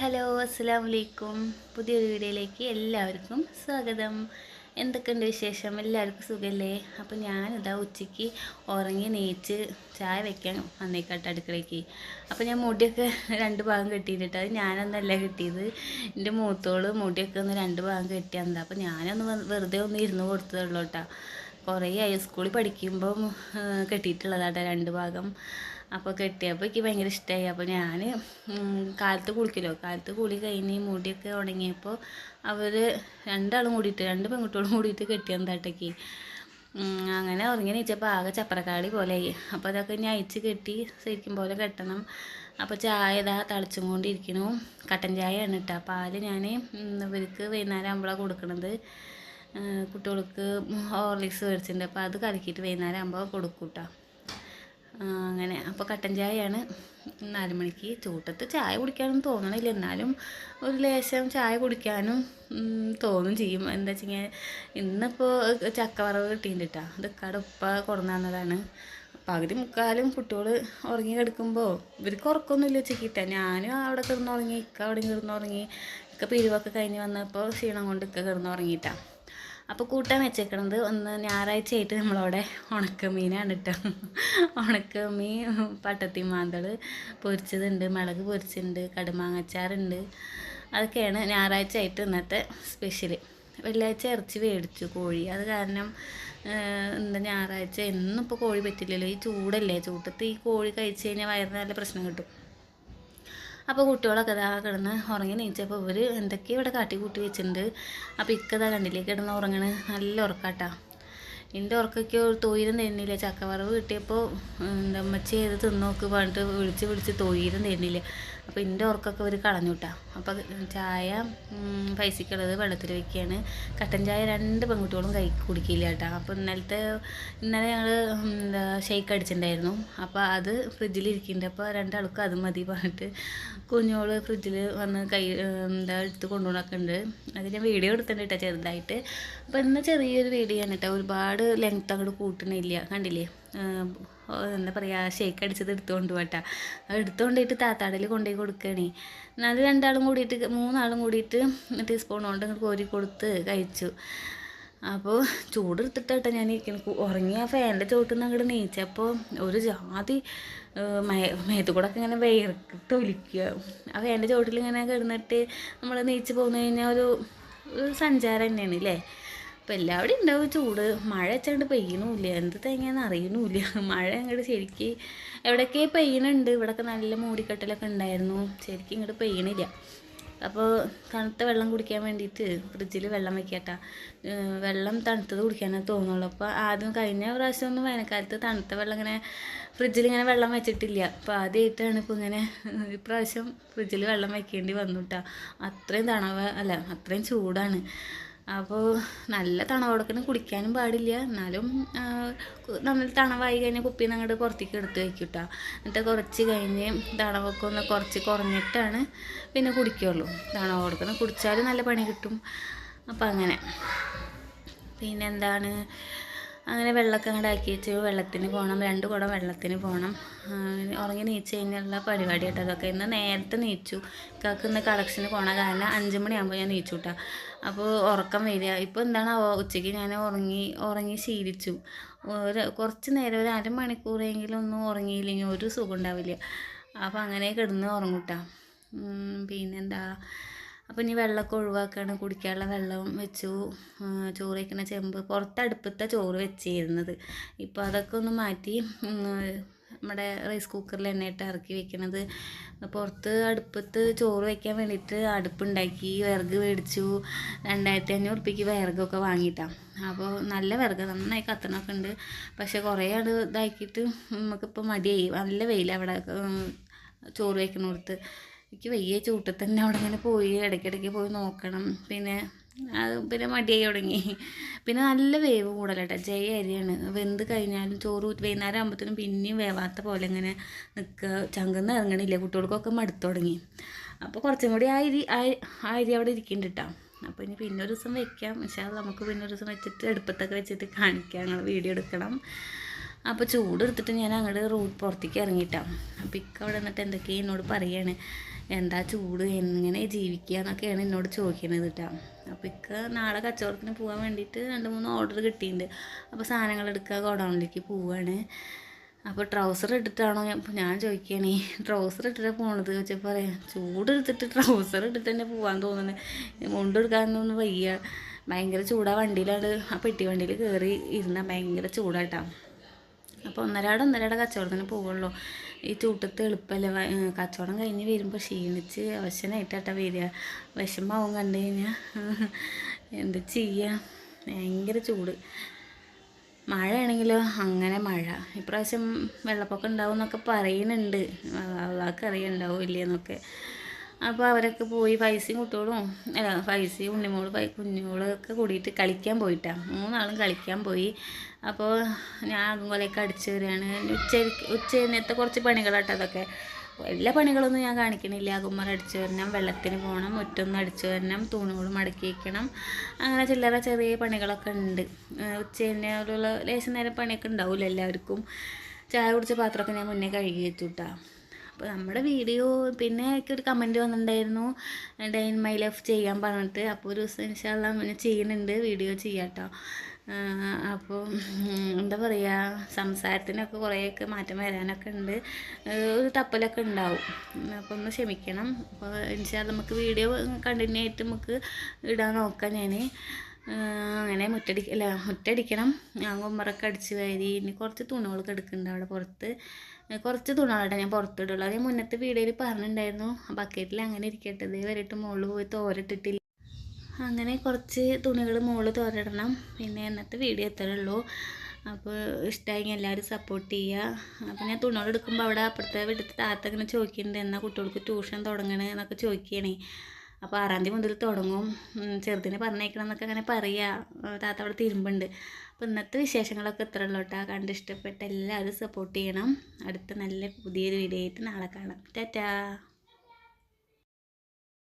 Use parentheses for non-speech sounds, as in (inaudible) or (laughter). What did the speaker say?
Hello അസ്സാം വലൈക്കും പുതിയൊരു വീഡിയോയിലേക്ക് എല്ലാവർക്കും സ്വാഗതം. എന്തൊക്കെയുണ്ട് വിശേഷം? എല്ലാവർക്കും സുഖമല്ലേ അപ്പോൾ ഞാനിതാ ഉച്ചയ്ക്ക് ഉറങ്ങി നീച്ച് ചായ വെക്കാൻ വന്നേക്കാട്ടെ അടുക്കളയ്ക്ക് അപ്പോൾ ഞാൻ മുടിയൊക്കെ (laughs) രണ്ട് ഭാഗം കെട്ടിയിട്ട് അത് ഞാനൊന്നല്ല കിട്ടിയത്. എന്റെ മൂത്തോൾ മുടിയൊക്കെ ഒന്ന് രണ്ട് ഭാഗം കെട്ടിയാൽ അപ്പോൾ ഞാനൊന്ന് വെറുതെ ഒന്ന് ഇരുന്ന് കൊടുത്തതുള്ളൂ കേട്ടോ. കുറേ ഹൈസ്കൂളിൽ സ്കൂളിൽ പഠിക്കുമ്പം കെട്ടിയിട്ടുള്ളതാട്ടോ രണ്ട് ഭാഗം. അപ്പോൾ കെട്ടിയപ്പോൾ എനിക്ക് ഭയങ്കര ഇഷ്ടമായി അപ്പോൾ ഞാൻ കാലത്ത് കുളിക്കലോ? കാലത്ത് കുളി കഴിഞ്ഞ് മുടിയൊക്കെ ഉണങ്ങിയപ്പോൾ അവർ രണ്ടാളും കൂടിയിട്ട് രണ്ട് പെൺകുട്ടികളും കൂടിയിട്ട് കെട്ടിയെന്താട്ടേക്ക് അങ്ങനെ ഉറങ്ങി നീച്ചപ്പോൾ ആകെ ചപ്പറക്കാളി പോലെയായി. അപ്പോൾ അതൊക്കെ ഇനി അയച്ച് കെട്ടി ശരിക്കും പോലെ കെട്ടണം. അപ്പോൾ ചായ ഇതാ തളിച്ചും കൊണ്ടിരിക്കണു കട്ടൻ ചായയാണ് കേട്ടോ പാൽ ഞാൻ ഇവർക്ക് വൈകുന്നേരം ആകുമ്പോഴാണ് കൊടുക്കണത്. കുട്ടികൾക്ക് ഹോർലിക്സ് മേടിച്ചിട്ടുണ്ട്. അപ്പോൾ അത് കലക്കിയിട്ട് വൈകുന്നേരം ആകുമ്പോൾ കൊടുക്കും കേട്ടോ അങ്ങനെ. അപ്പോൾ കട്ടൻ ചായയാണ്. നാല് മണിക്ക് ചൂട്ടത്ത് ചായ കുടിക്കാനും തോന്നണില്ല. എന്നാലും ഒരു ലേശം ചായ കുടിക്കാനും തോന്നും ചെയ്യും. എന്താ വെച്ചാൽ ഇന്നിപ്പോൾ ചക്കവറവ് കിട്ടിയിട്ടുണ്ട് കേട്ടോ അത് കട ഉപ്പ കൊണ്ടു തന്നതാണ്. പകുതി മുക്കാലും കുട്ടികൾ ഉറങ്ങി കിടക്കുമ്പോൾ ഇവർക്ക് ഉറക്കമൊന്നുമില്ല ഉച്ചക്കിട്ട ഞാനും അവിടെ കിടന്നുറങ്ങി ഇക്ക അവിടെ കിടന്നുറങ്ങി ഇക്ക പിരിവൊക്കെ കഴിഞ്ഞ് വന്നപ്പോൾ ക്ഷീണം കൊണ്ട് ഇക്ക കിടന്ന് ഉറങ്ങിയിട്ടാണ് അപ്പോൾ കൂട്ടാൻ വെച്ചേക്കണത് ഒന്ന് ഞായറാഴ്ച ആയിട്ട് നമ്മളവിടെ ഉണക്കമീനാണ് കേട്ടോ ഉണക്കമീൻ പട്ടത്തി മാന്തൾ പൊരിച്ചതുണ്ട് മുളക് പൊരിച്ചിട്ടുണ്ട് കടുമാങ്ങച്ചാറുണ്ട്. അതൊക്കെയാണ് ഞായറാഴ്ച ആയിട്ട് ഇന്നത്തെ സ്പെഷ്യൽ വെള്ളിയാഴ്ച ഇറച്ചി മേടിച്ചു കോഴി. അത് കാരണം എന്താ ഞായറാഴ്ച എന്നും ഇപ്പോൾ കോഴി പറ്റില്ലല്ലോ. ഈ ചൂടല്ലേ? ചൂട്ടത്ത് ഈ കോഴി കഴിച്ച് കഴിഞ്ഞാൽ വയറിന് നല്ല പ്രശ്നം കിട്ടും. അപ്പോൾ കുട്ടികളൊക്കെ ഇതാ കിടന്ന് ഉറങ്ങി നീച്ചപ്പോൾ ഇവർ എന്തൊക്കെയോ ഇവിടെ കാട്ടി കൂട്ടി വെച്ചിട്ടുണ്ട്. അപ്പോൾ ഇക്കതാ കണ്ടില്ലേ കിടന്ന് ഉറങ്ങണ്. നല്ല ഉറക്കാട്ടാ. എന്റെ ഉറക്കൊക്കെ ഒരു തൊയിലും തരുന്നില്ല? ചക്കവറവ് കിട്ടിയപ്പോൾ എന്റെ അമ്മച്ചി ചെയ്ത് തിന്നോക്ക് പറഞ്ഞിട്ട് വിളിച്ച് വിളിച്ച് തൊയിലും തരുന്നില്ല? അപ്പോൾ എന്റെ ഉറക്കൊക്കെ ഒരു കളഞ്ഞു കേട്ടാ അപ്പോൾ ചായ പൈസക്കുള്ളത് വെള്ളത്തിൽ വെക്കുകയാണ് കട്ടൻ ചായ രണ്ട് പെൺകുട്ടികളും കൈ കുടിക്കില്ല കേട്ടോ അപ്പോൾ ഇന്നലത്തെ ഇന്നലെ ഞങ്ങൾ എന്താ ഷെയ്ക്ക് അടിച്ചിട്ടുണ്ടായിരുന്നു അപ്പോൾ അത് ഫ്രിഡ്ജിൽ ഇരിക്കുന്നുണ്ട് അപ്പോൾ രണ്ടാൾക്കും അത് മതി പറഞ്ഞിട്ട് കുഞ്ഞോൾ ഫ്രിഡ്ജിൽ വന്ന് കൈ എന്താ എടുത്ത് കൊണ്ടുപോകണൊക്കെ അത് ഞാൻ വീഡിയോ എടുത്തിട്ടുണ്ട് കേട്ടോ ചെറുതായിട്ട്. അപ്പോൾ ഇന്ന് ചെറിയൊരു വീഡിയോ ആണ് കേട്ടോ ഒരുപാട് ലെങ്ത് അങ്ങോട്ട് കൂട്ടണില്ല. കണ്ടില്ലേ? എന്താ പറയുക ഷേക്ക് അടിച്ചത് എടുത്തുകൊണ്ട് പോട്ടാ എടുത്തുകൊണ്ടിട്ട് എടുത്തുകൊണ്ട് പോയിട്ട് താത്താടയിൽ കൊണ്ടുപോയി കൊടുക്കണേ. എന്നാൽ രണ്ടാളും കൂടിയിട്ട് മൂന്നാളും കൂടിയിട്ട് ടീസ്പൂൺ കൊണ്ട് ഇങ്ങോട്ട് കോരി കൊടുത്ത് കഴിച്ചു. അപ്പോൾ ചൂടെടുത്തിട്ടാട്ടോ ഞാൻ ഇരിക്കുന്നു ഉറങ്ങിയ ഫാനിന്റെ ചോട്ടിൽ നിന്ന് അങ്ങോട്ട് നീച്ചപ്പോൾ ഒരു ജാതി മേത്ത് കൂടെ ഒക്കെ ഇങ്ങനെ വേർക്കിട്ട് ഒലിക്കുക. ആ ഫാനിന്റെ ചോട്ടിൽ ഇങ്ങനെ കിടന്നിട്ട് നമ്മൾ നീച്ച് പോന്നു കഴിഞ്ഞാൽ ഒരു സഞ്ചാരം തന്നെയാണ് അല്ലേ അപ്പം എല്ലാവിടെയും ഉണ്ടാവും ചൂട്. മഴ വെച്ചാണ്ട് പെയ്യണമില്ല എന്ത് തേങ്ങയെന്ന് അറിയണമില്ല (laughs) മഴ അങ്ങോട്ട് ശരിക്ക് എവിടെയൊക്കെ പെയ്യണുണ്ട്. ഇവിടെയൊക്കെ നല്ല മൂടിക്കെട്ടലൊക്കെ ഉണ്ടായിരുന്നു. ശരിക്കും ഇങ്ങോട്ട് പെയ്യണില്ല. അപ്പോൾ തണുത്ത വെള്ളം കുടിക്കാൻ വേണ്ടിയിട്ട് ഫ്രിഡ്ജിൽ വെള്ളം വെക്കട്ട. വെള്ളം തണുത്തത് കുടിക്കാനേ തോന്നുള്ളൂ. അപ്പോൾ ആദ്യം കഴിഞ്ഞ പ്രാവശ്യം ഒന്നും വേനൽക്കാലത്ത് തണുത്ത വെള്ളം ഇങ്ങനെ ഫ്രിഡ്ജിൽ ഇങ്ങനെ വെള്ളം വെച്ചിട്ടില്ല. അപ്പോൾ ആദ്യമായിട്ടാണ് ഇപ്പോൾ ഇങ്ങനെ (laughs) ഇപ്രാവശ്യം ഫ്രിഡ്ജിൽ വെള്ളം വെക്കേണ്ടി വന്നു കേട്ടോ അത്രയും തണവ് അല്ല അത്രയും ചൂടാണ്. അപ്പോൾ നല്ല തണവോടക്കിന് കുടിക്കാനും പാടില്ല. എന്നാലും നമ്മൾ തണവായി കഴിഞ്ഞാൽ കുപ്പീന്ന് അങ്ങോട്ട് പുറത്തേക്ക് എടുത്ത് വയ്ക്കൂട്ടോ കേട്ടോ എന്നിട്ട് കുറച്ച് കഴിഞ്ഞ് തണവൊക്കെ ഒന്ന് കുറച്ച് കുറഞ്ഞിട്ടാണ് പിന്നെ കുടിക്കുള്ളൂ. കൊടുക്കണം കുടിച്ചാലും നല്ല പണി കിട്ടും. അപ്പോൾ അങ്ങനെ. പിന്നെന്താണ്? അങ്ങനെ വെള്ളമൊക്കെ അങ്ങോട്ട് ആക്കി വെച്ച് വെള്ളത്തിന് പോകണം. രണ്ട് കുടം വെള്ളത്തിന് പോകണം. ഉറങ്ങി നീച്ച് കഴിഞ്ഞുള്ള പരിപാടി കേട്ടോ അതൊക്കെ. ഇന്ന് നേരത്തെ നീച്ചു. കാക്ക് ഇന്ന് കളക്ഷന് പോകണ കാരണം അഞ്ച് മണിയാകുമ്പോൾ ഞാൻ നീച്ചു കേട്ടോ അപ്പോൾ ഉറക്കം വരിക. ഇപ്പോൾ എന്താണ് ഉച്ചയ്ക്ക് ഞാൻ ഉറങ്ങി ഉറങ്ങി ശീലിച്ചു. ഒരു കുറച്ച് നേരം ഒരു അരമണിക്കൂറെങ്കിലും ഒന്നും ഉറങ്ങിയില്ലെങ്കിൽ ഒരു സുഖം ഉണ്ടാവില്ല അപ്പോൾ അങ്ങനെ കിടന്ന് ഉറങ്ങൂട്ടാ. പിന്നെന്താ? അപ്പോൾ ഇനി വെള്ളമൊക്കെ ഒഴിവാക്കുകയാണ് കുടിക്കാനുള്ള വെള്ളം വെച്ചു. ചോറ് വയ്ക്കുന്ന ചെമ്പ്. പുറത്തടുപ്പത്തെ ചോറ് വെച്ചിരുന്നത്. ഇപ്പോൾ അതൊക്കെ ഒന്ന് മാറ്റി നമ്മുടെ റൈസ് കുക്കറിൽ എണ്ണയിട്ട് ഇറക്കി വെക്കണത്. പുറത്ത് അടുപ്പത്ത് ചോറ് വയ്ക്കാൻ വേണ്ടിയിട്ട് അടുപ്പുണ്ടാക്കി വിറക് മേടിച്ചു. രണ്ടായിരത്തി അഞ്ഞൂറ് ഉറുപ്പിക്ക് വിറകൊക്കെ വാങ്ങിയിട്ടാണ് അപ്പോൾ നല്ല വിറക് നന്നായി കത്തണമൊക്കെ ഉണ്ട് പക്ഷേ കുറേ അത് ഇതാക്കിയിട്ട് നമുക്കിപ്പോൾ മടിയായി. നല്ല വെയിൽ അവിടെ ചോറ് വയ്ക്കണോടത്ത് എനിക്ക് വയ്യ ചൂട്ടത്തന്നെ അവിടെ ഇങ്ങനെ പോയി ഇടയ്ക്കിടയ്ക്ക് പോയി നോക്കണം. പിന്നെ അത് പിന്നെ മടിയായി തുടങ്ങി. പിന്നെ നല്ല വേവ് കൂടലട്ടെ ജയ അരിയാണ്. വെന്ത് കഴിഞ്ഞാലും ചോറ് വൈകുന്നേരം ആകുമ്പോഴത്തേനും പിന്നെയും വേവാത്ത പോലെ ഇങ്ങനെ നിൽക്കുക ചങ്കന്ന് ഇറങ്ങണില്ല. കുട്ടികൾക്കൊക്കെ മടുത്തു തുടങ്ങി. അപ്പോൾ കുറച്ചും കൂടി ആ അരി ആ അരി അവിടെ ഇരിക്കുന്നുണ്ട് അപ്പോൾ ഇനി പിന്നെ ഒരു ദിവസം വെക്കാം. പക്ഷേ അത് നമുക്ക് പിന്നെ ഒരു ദിവസം വെച്ചിട്ട് എടുപ്പത്തൊക്കെ വെച്ചിട്ട് കാണിക്കാം. ഞങ്ങൾ വീഡിയോ എടുക്കണം. അപ്പോൾ ചൂടെടുത്തിട്ട് ഞാൻ അങ്ങോട്ട് റൂട്ട് പുറത്തേക്ക് ഇറങ്ങിയിട്ടാണ് അപ്പോൾ ഇക്ക അവിടെ നിന്നിട്ട് എന്തൊക്കെയാണ് എന്നോട് പറയാണ്. എന്താ ചൂട് എങ്ങനെ ജീവിക്കുക എന്നൊക്കെയാണ് എന്നോട് ചോദിക്കുന്നത് കേട്ടോ. അപ്പോൾ ഇക്ക നാളെ കച്ചവടത്തിന് പോകാൻ വേണ്ടിയിട്ട് രണ്ട് മൂന്ന് ഓർഡർ കിട്ടിയിട്ടുണ്ട്. അപ്പോൾ സാധനങ്ങൾ എടുക്കുക ഗോഡൗണിലേക്ക് പോവുകയാണ് അപ്പോൾ ട്രൗസർ ഇട്ടിട്ടാണോ ഞാൻ ചോദിക്കണേ ട്രൗസർ ഇട്ടിട്ടാണ് പോണത്? ചോദിച്ചപ്പോൾ പറയാം ചൂട് എടുത്തിട്ട് ട്രൗസർ ഇട്ടിട്ട് തന്നെ പോകാൻ തോന്നുന്നത് മുണ്ടെടുക്കാനൊന്നും വയ്യ. ഭയങ്കര ചൂടാ വണ്ടിയിലാണ്. ആ പെട്ടി വണ്ടിയിൽ കയറി ഇരുന്നാൽ ഭയങ്കര ചൂടാട്ടാ അപ്പോൾ ഒന്നരാട് ഒന്നരാടെ കച്ചവടത്തിന് പോവുള്ളൂ. ഈ ചൂട്ടത്ത് എളുപ്പമല്ല കച്ചവടം കഴിഞ്ഞ് വരുമ്പോൾ ക്ഷീണിച്ച് അവശനായിട്ടാട്ടാ വരിക. വിഷമാവും കണ്ടു കഴിഞ്ഞാൽ (laughs) എന്ത് ചെയ്യുക ഭയങ്കര ചൂട്. മഴയാണെങ്കിലോ? അങ്ങനെ മഴ. ഇപ്രാവശ്യം വെള്ളപ്പൊക്കം ഉണ്ടാവും എന്നൊക്കെ പറയുന്നുണ്ട് അള്ളാഹ്ക്ക് ഇല്ലയെന്നൊക്കെ അപ്പോൾ അവരൊക്കെ പോയി പൈസയും കുട്ടികളും അല്ല പൈസയും ഉണ്ണിമോൾ കുഞ്ഞുമോളൊക്കെ കൂടിയിട്ട് കളിക്കാൻ പോയിട്ടാണ് മൂന്നാളും കളിക്കാൻ പോയി. അപ്പോൾ ഞാൻ അതും കൊലയൊക്കെ അടിച്ചു വരികയാണ് ഉച്ച ഉച്ച കുറച്ച് പണികളാട്ടോ അതൊക്കെ. എല്ലാ പണികളൊന്നും ഞാൻ കാണിക്കണില്ല. കുമ്മർ അടിച്ചു വരണം വെള്ളത്തിന് പോകണം മുറ്റൊന്ന് അടിച്ചു വരണം തൂണുകൾ മടക്കി വയ്ക്കണം അങ്ങനെ ചില്ലറ ചെറിയ പണികളൊക്കെ ഉണ്ട്. ഏഹ് ഉച്ച കഴിഞ്ഞുള്ള ലേശം നേരം പണിയൊക്കെ ഉണ്ടാവില്ല എല്ലാവർക്കും. ചായ കുടിച്ച പാത്രമൊക്കെ ഞാൻ മുന്നേ കഴുകി വെച്ചു അപ്പോൾ നമ്മുടെ വീഡിയോ പിന്നെ എനിക്ക് ഒരു കമന്റ് വന്നിട്ടുണ്ടായിരുന്നു ഡൈൻ മൈ ലൈഫ് ചെയ്യാൻ പറഞ്ഞിട്ട്. അപ്പോൾ ഒരു ദിവസം ഇൻഷാല്ല അങ്ങനെ ചെയ്യുന്നുണ്ട്. വീഡിയോ ചെയ്യാട്ടോ. അപ്പോൾ എന്താ പറയുക സംസാരത്തിനൊക്കെ കുറേയൊക്കെ മാറ്റം വരാനൊക്കെ ഉണ്ട് ഒരു തപ്പലൊക്കെ ഉണ്ടാവും അപ്പോൾ ഒന്ന് ക്ഷമിക്കണം. അപ്പോൾ ഇൻഷാല്ല നമുക്ക് വീഡിയോ കണ്ടിന്യൂ ആയിട്ട് നമുക്ക് ഇടാൻ നോക്കാം ഞാൻ അങ്ങനെ മുറ്റടി അല്ല മുറ്റടിക്കണം. ഞാൻ കൊമ്പറൊക്കെ അടിച്ച് വാരി ഇനി കുറച്ച് തുണികളൊക്കെ എടുക്കുന്നുണ്ട് അവിടെ പുറത്ത്. കുറച്ച് തുണികളാണ് ഞാൻ പുറത്തിടുള്ളൂ. അത് മുന്നത്തെ വീഡിയോയിൽ പറഞ്ഞിട്ടുണ്ടായിരുന്നു. ബക്കറ്റിൽ അങ്ങനെ ഇരിക്കട്ടെ. ഇതേ വരെയിട്ട് മുകളിൽ പോയി തോരട്ടിട്ടില്ല. അങ്ങനെ കുറച്ച് തുണികൾ മുകളിൽ തോരടണം. പിന്നെ ഇന്നത്തെ വീഡിയോ എത്രയേ ഉള്ളൂ. അപ്പോൾ ഇഷ്ടമായി എല്ലാവരും സപ്പോർട്ട് ചെയ്യുക അപ്പോൾ ഞാൻ തുണികൾ എടുക്കുമ്പോൾ അവിടെ അപ്പുറത്തെ വീട്ടിൽ താത്ത ഇങ്ങനെ ചോദിക്കുന്നുണ്ട് എന്നാൽ കുട്ടികൾക്ക് ട്യൂഷൻ തുടങ്ങണേ? എന്നൊക്കെ ചോദിക്കുകയാണേ. അപ്പോൾ ആറാം തീയതി മുതൽ തുടങ്ങും. ചെറുതിനെ പറഞ്ഞേക്കണം എന്നൊക്കെ അങ്ങനെ പറയുക താത്ത അവിടെ തിരുമ്പുണ്ട്. അപ്പോൾ ഇന്നത്തെ വിശേഷങ്ങളൊക്കെ ഇത്ര ഉള്ളൂ കേട്ടോ കണ്ട് ഇഷ്ടപ്പെട്ട എല്ലാവരും സപ്പോർട്ട് ചെയ്യണം. അടുത്ത നല്ല പുതിയൊരു വീഡിയോ ആയിട്ട് നാളെ കാണാം. ടാറ്റാ.